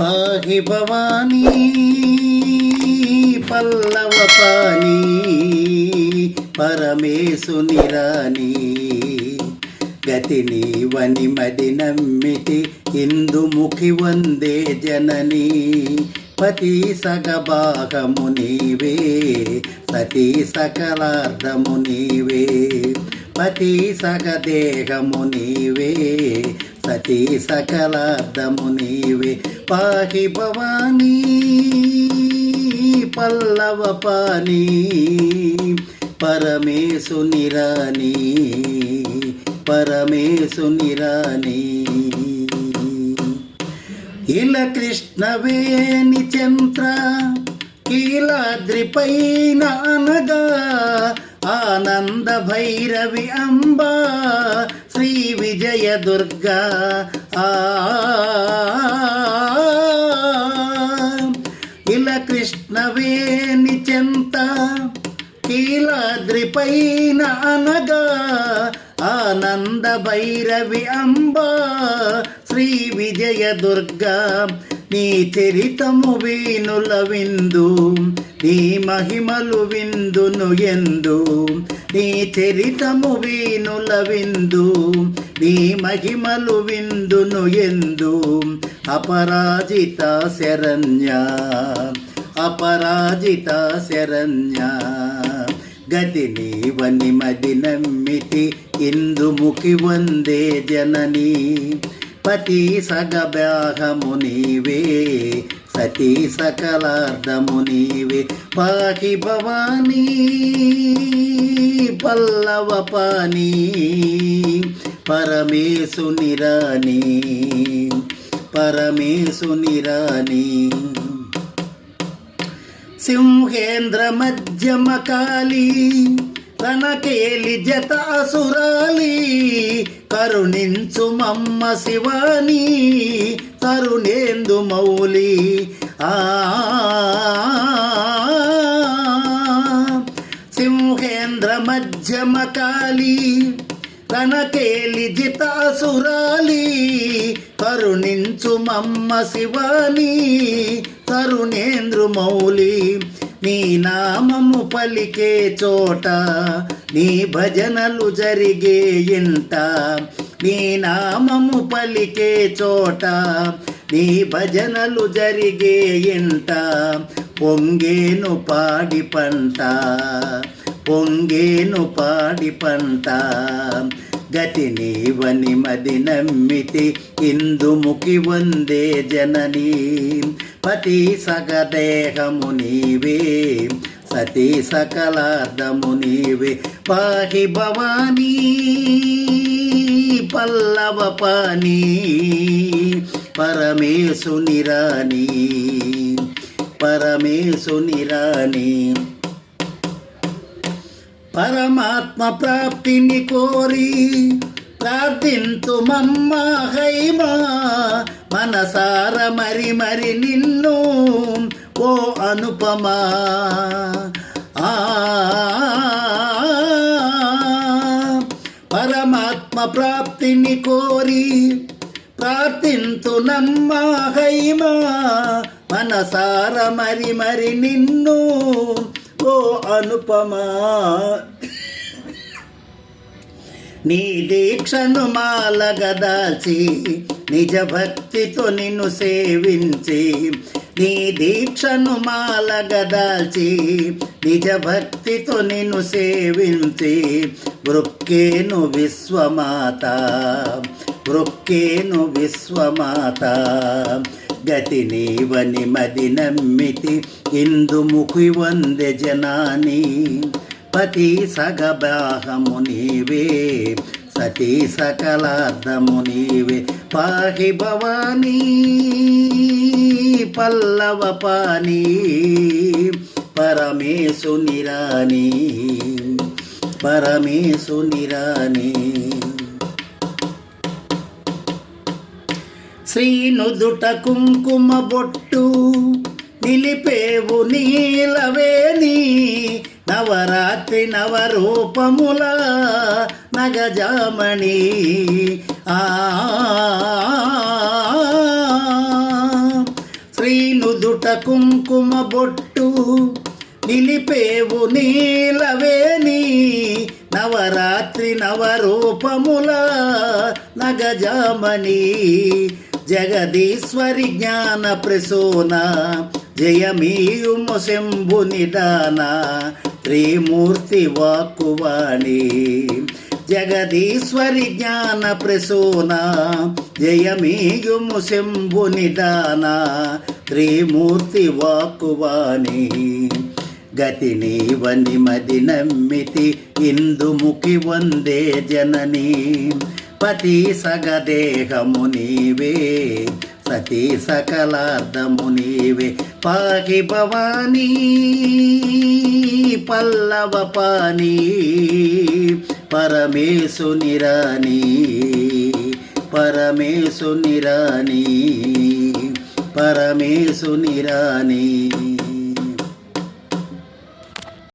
పాహి భవానీ పల్లవ పానీ పరమేశుని రాణి. గతి నీవని మది నమ్మితి ఇందు ముఖి వందే జనని. పతి సగభాగము నీవే సతీ సకలార్థము నీవే. పతి సగదేహము నీవే సతీ సకలార్థము నీవే. పాహి భవానీ పల్లవ పానీ పరమేశుని రాణి పరమేశుని రాణి. ఇల కృష్ణవేణి చంద్ర కీలాద్రిపై నానగా ఆనంద భైరవి అంబా శ్రీ విజయ దుర్గా. ఇలా కృష్ణవేణి చెంత కీలాద్రిపైన అనగా ఆనంద భైరవి అంబా శ్రీ విజయ దుర్గా. నీ చరితము వీనుల విందు నీ మహిమలు విందును ఎందు. నీ చరితము వీనుల విందు నీ మహిమలు విందును ఎందు. అపరాజిత శరణ్య అపరాజిత శరణ్య గతి నీవని మది నమ్మితి ఇందుముఖి వందే జననీ. పతి సగభాగము నీవే సతీ సకలార్థము నీవే. పాకి భవానీ పల్లవ పానీ పరమేశుని రాణి పరమేశుని రాణి సింహేంద్ర మధ్యమ కాళీ తనకేలి జత అసురాలి కరుణించు మమ్మ శివాని తరుణేందు మౌలి. ఆ సింహేంద్ర మధ్యమ కాళీ తనకేలి జితాసురాలి కరుణించు మమ్మ శివాని తరుణేంద్రు మౌలి. నీ నామము పలికే చోట నీ భజనలు జరిగే ఇంట. నీ నామము పలికే చోట నీ భజనలు జరిగే ఇంట. పొంగేను పాడి పంట పొంగేను పాడి పంట. గతి నీవని మది నమ్మితి ఇందుముఖి వందే జనని. పతి సగదేహము నీవే సతీ సకలార్థము నీవే. పాహి భవానీ పల్లవ పానీ పరమేశుని రాణి పరమేశుని రాణి పరమాత్మ ప్రాప్తిని కోరి ప్రార్థింతు మమ్మ హైమా. మనసార మరి మరి నిన్ను ఓ అనుపమా. పరమాత్మ ప్రాప్తిని కోరి ప్రార్థింతు నమ్మ హైమా. మనసార మరి మరి నిన్ను ఓ అనుపమా. నీ దీక్షను మాలగదాచి నిజ భక్తితో నిన్ను సేవించి నీ దీక్షను మాలగదాచి నిజ భక్తితో నిన్ను సేవించి వృక్కేను విశ్వమాత వృక్కేను విశ్వమాత. గతి నీవని మది నమ్మితి ఇందుముఖి వందె జనాని. పతి సగబాహము నీవే సతీ సకలార్థము నీవే. పాహి భవానీ పల్లవ పానీ పరమేశు నిరాని పరమేశు నిరాని శ్రీనుదుట కుంకుమ బొట్టు నిలిపేవు నీలవేణి నవరాత్రి నవరూపముల నగజామణి. ఆ స్త్రీ కుంకుమ బొట్టు నిలిపేవు నీలవేణి నవరాత్రి నవరూపముల నగజామణి. జగదీశ్వరి జ్ఞాన ప్రసూన జయమీయుము శంభు నిదాన త్రిమూర్తి వాక్కువాణి. జగదీశ్వరి జ్ఞాన ప్రసూన జయమీయుము శంభు నిదాన త్రిమూర్తి వాక్కువాణి. గతి నీవని మది నమ్మితి ఇందుముఖి వందే జననీ. పతి సగదేహము నీవే సతీ సకలార్థము నీవే. పాకి భవానీ పల్లవ పానీ పరమేశు నిరాని పరమేశు నిరాని పరమేశు నిరాని.